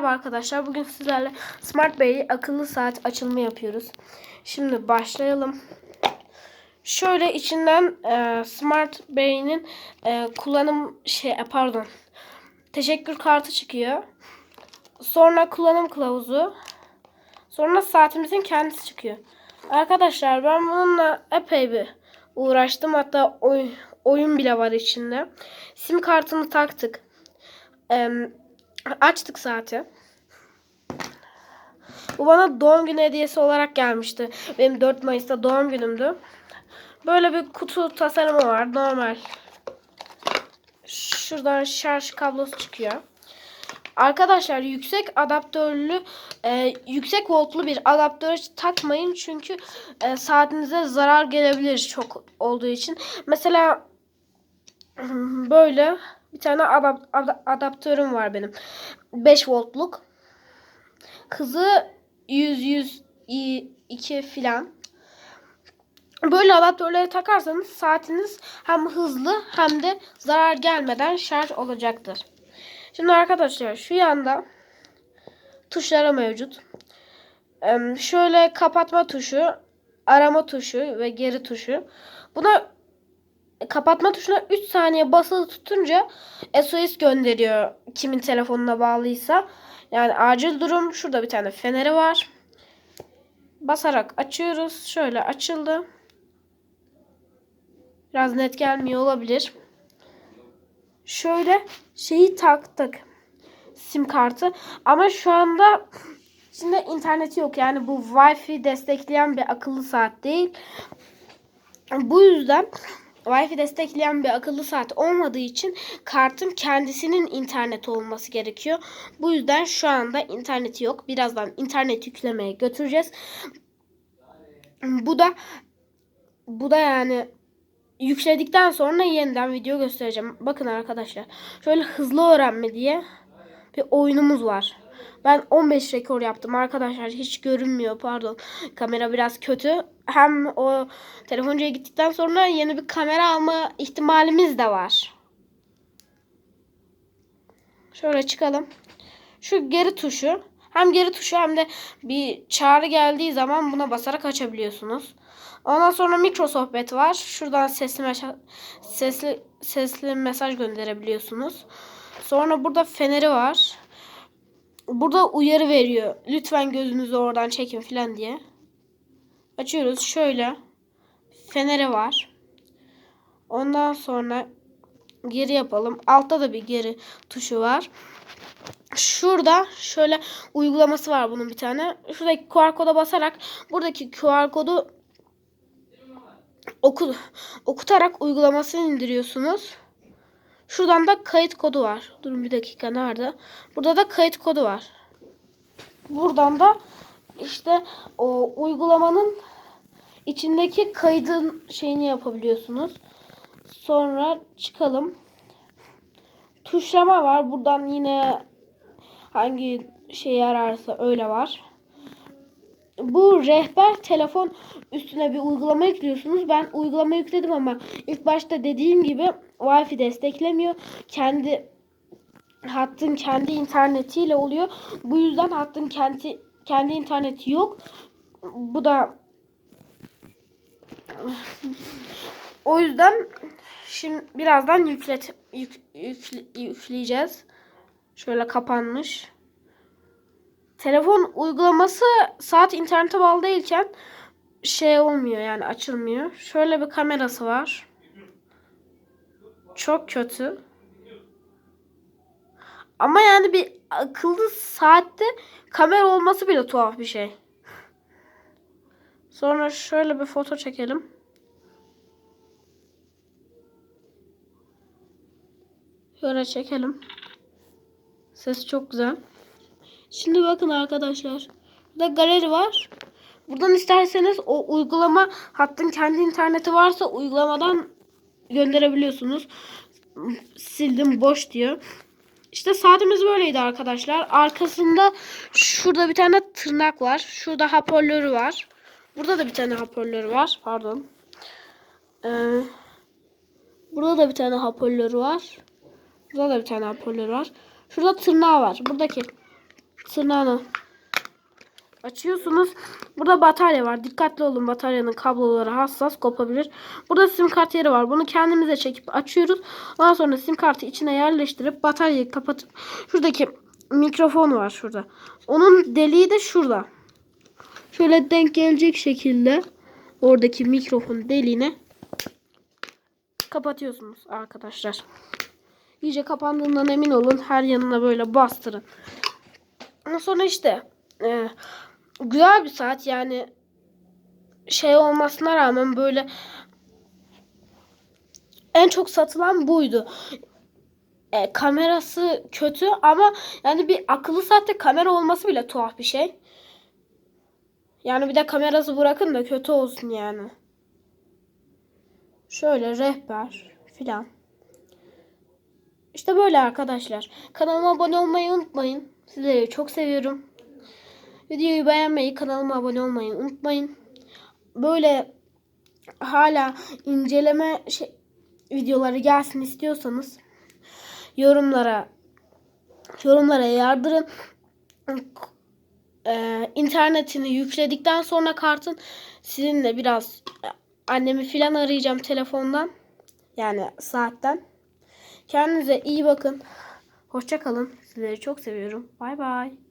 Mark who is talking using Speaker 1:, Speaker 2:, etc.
Speaker 1: Merhaba arkadaşlar. Bugün sizlerle Smart Bey akıllı saat açılımı yapıyoruz. Şimdi başlayalım. Şöyle içinden e, Smart Bey'in e, kullanım şey e, pardon. Teşekkür kartı çıkıyor. Sonra kullanım kılavuzu. Sonra saatimizin kendisi çıkıyor. Arkadaşlar ben bununla epey bir uğraştım. Hatta oy- oyun bile var içinde. Sim kartını taktık. Eee Açtık saati. Bu bana doğum günü hediyesi olarak gelmişti. Benim 4 Mayıs'ta doğum günümdü. Böyle bir kutu tasarımı var. Normal. Şuradan şarj kablosu çıkıyor. Arkadaşlar yüksek adaptörlü, e, yüksek voltlu bir adaptör takmayın çünkü e, saatinize zarar gelebilir çok olduğu için. Mesela böyle bir tane adap- ad- adaptörüm var benim. 5 voltluk. Hızı 100 100 2 filan. Böyle adaptörleri takarsanız saatiniz hem hızlı hem de zarar gelmeden şarj olacaktır. Şimdi arkadaşlar şu yanda tuşları mevcut. Şöyle kapatma tuşu, arama tuşu ve geri tuşu. Buna kapatma tuşuna 3 saniye basılı tutunca SOS gönderiyor kimin telefonuna bağlıysa. Yani acil durum. Şurada bir tane feneri var. Basarak açıyoruz. Şöyle açıldı. Biraz net gelmiyor olabilir. Şöyle şeyi taktık. Sim kartı. Ama şu anda içinde interneti yok. Yani bu Wi-Fi destekleyen bir akıllı saat değil. Bu yüzden Wi-Fi destekleyen bir akıllı saat olmadığı için kartın kendisinin interneti olması gerekiyor. Bu yüzden şu anda interneti yok. Birazdan internet yüklemeye götüreceğiz. Bu da bu da yani yükledikten sonra yeniden video göstereceğim. Bakın arkadaşlar. Şöyle hızlı öğrenme diye bir oyunumuz var. Ben 15 rekor yaptım arkadaşlar. Hiç görünmüyor pardon. Kamera biraz kötü. Hem o telefoncuya gittikten sonra yeni bir kamera alma ihtimalimiz de var. Şöyle çıkalım. Şu geri tuşu. Hem geri tuşu hem de bir çağrı geldiği zaman buna basarak açabiliyorsunuz. Ondan sonra mikro sohbet var. Şuradan sesli mesaj, sesli sesli mesaj gönderebiliyorsunuz. Sonra burada feneri var. Burada uyarı veriyor. Lütfen gözünüzü oradan çekin falan diye. Açıyoruz. Şöyle. Feneri var. Ondan sonra geri yapalım. Altta da bir geri tuşu var. Şurada şöyle uygulaması var bunun bir tane. Şuradaki QR koda basarak buradaki QR kodu oku, okutarak uygulamasını indiriyorsunuz. Şuradan da kayıt kodu var. Durun bir dakika nerede? Burada da kayıt kodu var. Buradan da işte o uygulamanın içindeki kaydın şeyini yapabiliyorsunuz. Sonra çıkalım. Tuşlama var. Buradan yine hangi şey yararsa öyle var. Bu rehber telefon üstüne bir uygulama yüklüyorsunuz. Ben uygulama yükledim ama ilk başta dediğim gibi Wi-Fi desteklemiyor. Kendi hattın kendi internetiyle oluyor. Bu yüzden hattın kendi kendi interneti yok. Bu da o yüzden şimdi birazdan yüklet yük, yükle- yükleyeceğiz. Şöyle kapanmış. Telefon uygulaması saat internete bağlı değilken şey olmuyor yani açılmıyor. Şöyle bir kamerası var. Çok kötü. Ama yani bir akıllı saatte kamera olması bile tuhaf bir şey. Sonra şöyle bir foto çekelim. Şöyle çekelim. Ses çok güzel. Şimdi bakın arkadaşlar. Burada galeri var. Buradan isterseniz o uygulama hattın kendi interneti varsa uygulamadan gönderebiliyorsunuz. Sildim boş diyor. İşte saatimiz böyleydi arkadaşlar. Arkasında şurada bir tane tırnak var. Şurada hoparlörü var. Burada da bir tane hoparlörü var. Pardon. Ee, burada da bir tane hoparlörü var. Burada da bir tane hoparlörü var. Şurada tırnağı var. Buradaki tırnağını açıyorsunuz. Burada batarya var. Dikkatli olun bataryanın kabloları hassas kopabilir. Burada sim kart yeri var. Bunu kendimize çekip açıyoruz. Ondan sonra sim kartı içine yerleştirip bataryayı kapatıp şuradaki mikrofon var şurada. Onun deliği de şurada. Şöyle denk gelecek şekilde oradaki mikrofon deliğine kapatıyorsunuz arkadaşlar. İyice kapandığından emin olun. Her yanına böyle bastırın. Ondan sonra işte e, güzel bir saat yani şey olmasına rağmen böyle en çok satılan buydu. E, kamerası kötü ama yani bir akıllı saatte kamera olması bile tuhaf bir şey. Yani bir de kamerası bırakın da kötü olsun yani. Şöyle rehber filan. İşte böyle arkadaşlar. Kanalıma abone olmayı unutmayın. Sizleri çok seviyorum. Videoyu beğenmeyi, kanalıma abone olmayı unutmayın. Böyle hala inceleme şey, videoları gelsin istiyorsanız yorumlara yorumlara yardırın. Ee, internetini yükledikten sonra kartın sizinle biraz annemi filan arayacağım telefondan. Yani saatten. Kendinize iyi bakın. Hoşça kalın. Sizleri çok seviyorum. Bay bay.